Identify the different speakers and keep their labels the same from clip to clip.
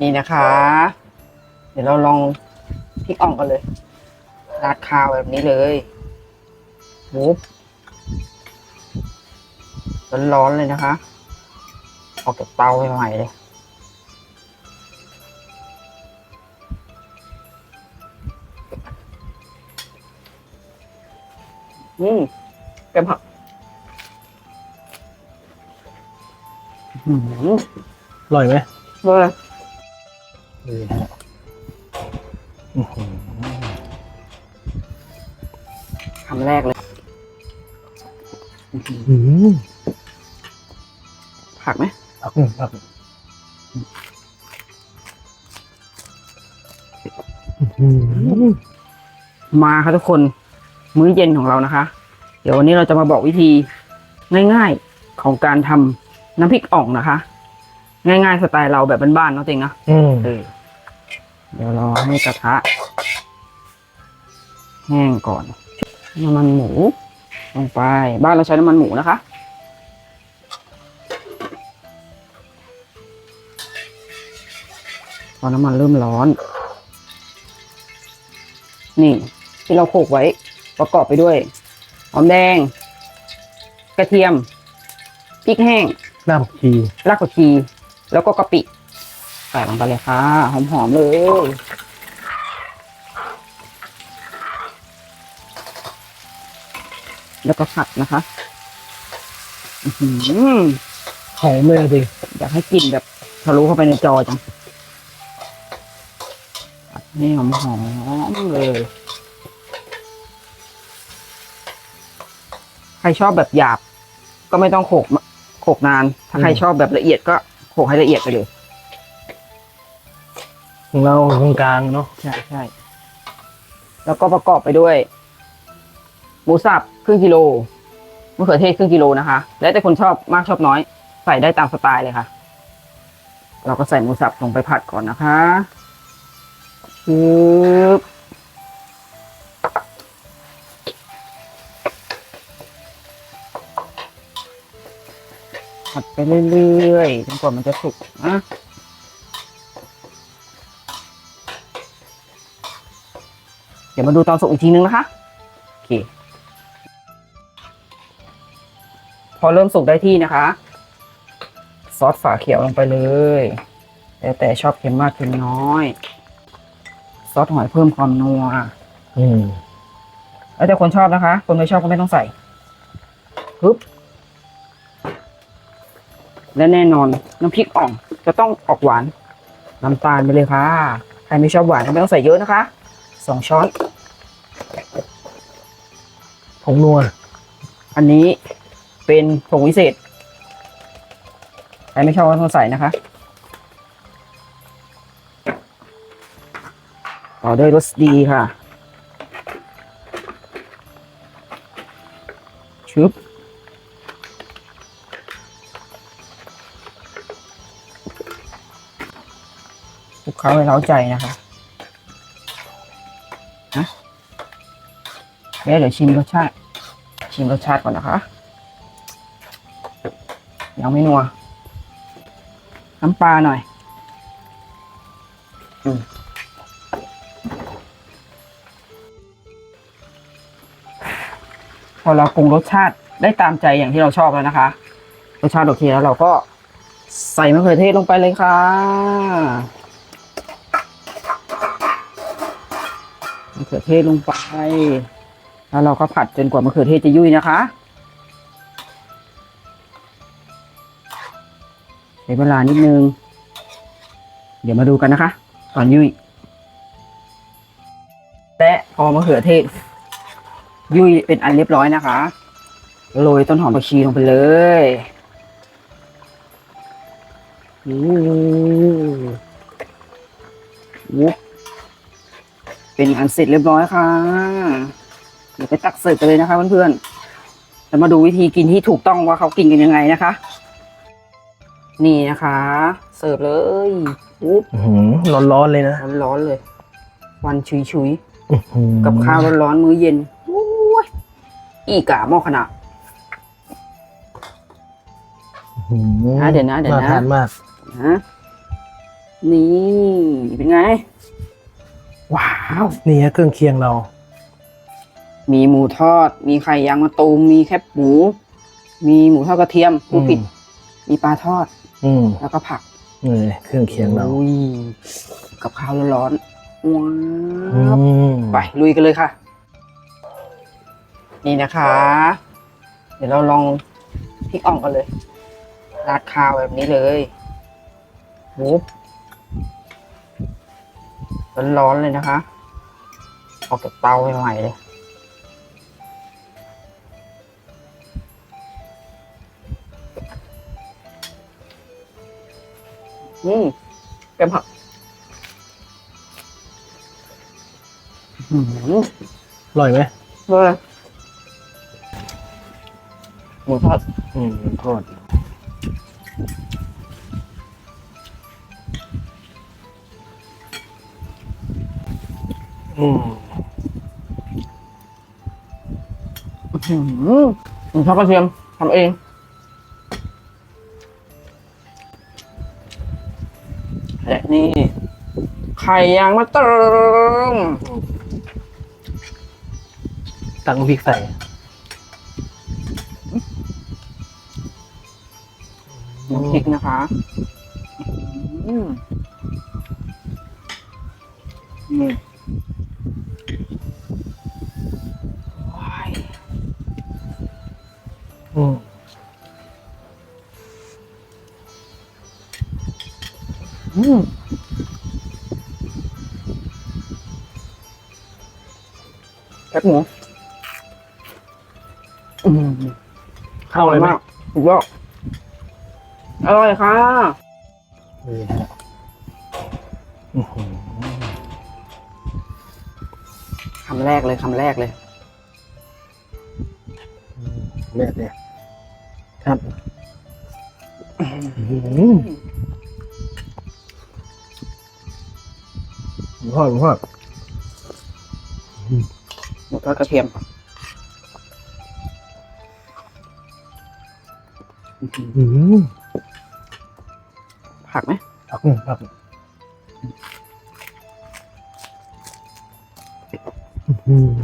Speaker 1: นี่นะคะ เดี๋ยวเราลองพริกอ่องกันเลย ราดข้าวแบบนี้เลยปุ๊บร้อนๆเลยนะคะ ออกจากเตาใหม่ๆเลยอืมแกมผักอืม
Speaker 2: ร่อยไหม
Speaker 1: เลย
Speaker 2: นี่ฮะอื้อหือ
Speaker 1: คำแรกเลย
Speaker 2: อื้อหือ
Speaker 1: ผักไหม
Speaker 2: ผักหนึ่งผักอื้อหือ
Speaker 1: มาค่ะทุกคน มื้อเย็นของเรานะคะ เดี๋ยววันนี้เราจะมาบอกวิธีง่ายๆของการทำน้ำพริกอ่องนะคะ ง่ายๆสไตล์เราแบบบ้านๆเนาะจริงนะ
Speaker 2: อืม
Speaker 1: เออเดี๋ยวรอให้กระทะแห้งก่อนน้ำมันหมูลงไป บ้านเราใช้น้ำมันหมูนะคะพอน้ำมันเริ่มร้อน นี่ที่เราโขลกไว้ ประกอบไปด้วยหอมแดง กระเทียมพริกแห้ง
Speaker 2: น้ำผักชี
Speaker 1: รากผักชี แล้วก็กะปิใส่ลงไปเลยค่ะ หอมๆเลยแล้วก็ผัดนะคะหอ
Speaker 2: มเลยจริ
Speaker 1: อยากให้กลิ่นแบบทะลุเข้าไปในจอจังผัดให้หอมๆเลย ใครชอบแบบหยาบ ก็ไม่ต้องโขกโขกนาน ถ้าใครชอบแบบละเอียดก็ โขลกให้ละเอียดไปเลย
Speaker 2: ของเราตรงกลางเนาะ
Speaker 1: ใช่ใช่แล้วก็ประกอบไปด้วยหมูสับครึ่งกิโลมะเขือเทศครึ่งกิโลนะคะ แล้วแต่คนชอบมากชอบน้อย ใส่ได้ตามสไตล์เลยค่ะ เราก็ใส่หมูสับลงไปผัดก่อนนะคะชืบ ไปเรื่อยๆจนกว่ามันจะสุกนะเดี๋ยวมาดูตอนสุกอีกทีนึงนะคะโอเคพอเริ่มสุกได้ที่นะคะ ซอสฝาเขียวลงไปเลยแล้วแต่ชอบเค็มมากเค็มน้อย ซอสหอยเพิ่มความนัว
Speaker 2: อืม
Speaker 1: แล้วแต่คนชอบนะคะ คนไม่ชอบก็ไม่ต้องใส่ปึ๊บ และแน่นอนน้ำพริกอ่องจะต้องออกหวานน้ำตาลไปเลยค่ะ ใครไม่ชอบหวานก็ไม่ต้องใส่เยอะนะคะสองช้อน
Speaker 2: ผงนัว
Speaker 1: อันนี้เป็นผงวิเศษใครไม่ชอบก็ต้องใส่นะคะ ต่อด้วยรสดีค่ะ ชึบ คลุกเคล้าให้เล้าใจนะคะนะเดี๋ยวเดี๋ยวชิมรสชาติ ชิมรสชาติก่อนนะคะ ยังไม่นัว น้ำปลาหน่อยอมพอเราปรุงรสชาติได้ตามใจอย่างที่เราชอบแล้วนะคะ รสชาติโอเคแล้วเราก็ใส่มะเขือเทศลงไปเลยค่ะ มะเขือเทศลงไป แล้วเราก็ผัดจนกว่ามะเขือเทศจะยุ่ยนะคะใช้เวลานิดนึง เดี๋ยวมาดูกันนะคะ ตอนยุ่ย และพอมะเขือเทศ ยุ่ยเป็นอันเรียบร้อยนะคะ โรยต้นหอมผักชีลงไปเลยอู้วูบ เป็นอันเสร็จเรียบร้อยค่ะ เดี๋ยวไปตักเสิร์ฟกันเลยนะคะเพื่อนๆแล้วมาดูวิธีกินที่ถูกต้องว่าเขากินกันยังไงนะคะ นี่นะคะ เสิร์ฟเลยอุ๊บ
Speaker 2: อื้อหือร้อนๆเลยนะ
Speaker 1: ร้อนๆเลยควันชุย
Speaker 2: อื้อหือ
Speaker 1: ๆกับข้าวร้อนๆมื้อเย็นโอ้ยอีกาหม้อขนาด
Speaker 2: อื้อหือ
Speaker 1: นะเดี๋ยวนะเดี๋ยวนะา
Speaker 2: ทานมาก
Speaker 1: นะนี่เป็นไง ว้าว
Speaker 2: นี่ฮะเครื่องเคียงเรา
Speaker 1: มีหมูทอด มีไข่ยางมะตูมมีแคบหมู มีหมูทอดกระเทียมผู้ผิด
Speaker 2: อืม
Speaker 1: มีปลาทอด
Speaker 2: อืม
Speaker 1: แล้วก็ผัก
Speaker 2: นี่เครื่องเคียงเรา
Speaker 1: อุ้ยกับข้าวร้อนๆว้
Speaker 2: อืา
Speaker 1: ว
Speaker 2: ม
Speaker 1: ไปลุยกันเลยค่ะ นี่นะคะ เดี๋ยวเราลองพริกอ่องกันเลย ราดข้าวแบบนี้เลยโห ร้อนๆเลยนะคะออกจากเตาใหม่ๆเลยอืมแกมผักอืม
Speaker 2: อร่อยไหม
Speaker 1: เลยหมูทอด
Speaker 2: อืมทอด อืม
Speaker 1: อื้อหือหมูทอดกระเทียมทำเอง และนี่ ไข่ยางมะตูม
Speaker 2: ตักน้ำพริกใส่
Speaker 1: น้ำพริกนะคะอืมนี่ว้าย
Speaker 2: อืม
Speaker 1: อืมแคบหมูอืม
Speaker 2: เข้าเลยไหม
Speaker 1: มากถูกต้องอร่อยค่ะ
Speaker 2: นี่ฮะอื้อหือำ
Speaker 1: แรกเลยคำแรกเลย
Speaker 2: เลือดเนี่ยครับอื้อหือหมูทอดหมูทอด
Speaker 1: หมูทอดกระเทียม
Speaker 2: อื้อหือ
Speaker 1: ผักไหม
Speaker 2: ผักหนึ่งผัก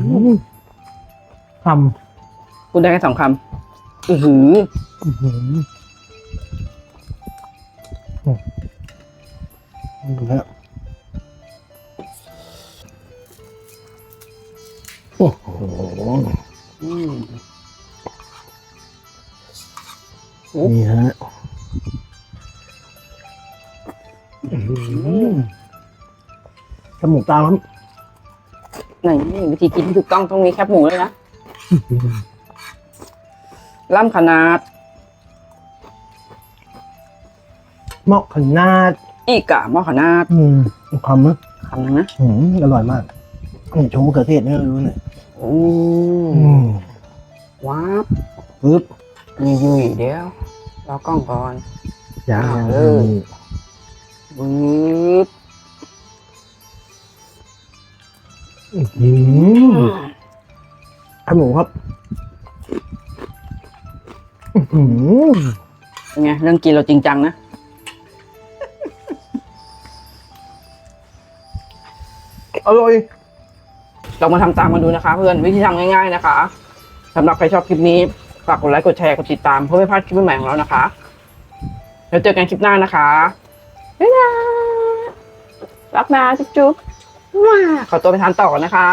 Speaker 2: อื้อหือทำ
Speaker 1: พูดได้แค่สองคำอือหือ
Speaker 2: อื้อหืออืมดูนะโอ้โห
Speaker 1: อืม
Speaker 2: นี่ฮะอื้อหือจมูกตามครับ
Speaker 1: ไห นวิธีกินที่ถูกต้องต้องมีแคบหมูเลยนะล่ำขนาด
Speaker 2: เหมาะขนาด
Speaker 1: อีกอะหม้อขนาด
Speaker 2: อืมคำนะ
Speaker 1: คำหนึงนะ
Speaker 2: อืมอร่อยมากอืมชมมะเขือเทศเนี่ยรู้เลย
Speaker 1: อื
Speaker 2: อื
Speaker 1: ม
Speaker 2: ม
Speaker 1: ว้าบ
Speaker 2: ปึ๊บ
Speaker 1: ยุยยุยเดี๋ยวรอกล้องก่อน
Speaker 2: ยา
Speaker 1: เออวืบ
Speaker 2: อืมขนมครับอืม
Speaker 1: เป็นไงเรื่องกินเราจริงจังนะ
Speaker 2: อร่อย
Speaker 1: ลองมาทำตามกันดูนะคะ เพื่อนวิธีทำง่ายๆนะคะสำหรับใครชอบคลิปนี้ฝากกดไลค์กดแชร์กดติดตามเพื่อไม่พลาดคลิปใหม่ๆของเรานะคะแล้วเจอกันคลิปหน้านะคะบ๊ายบายรักนะจุ๊บๆ ว้าขอตัวไปทานต่อก่อนนะคะ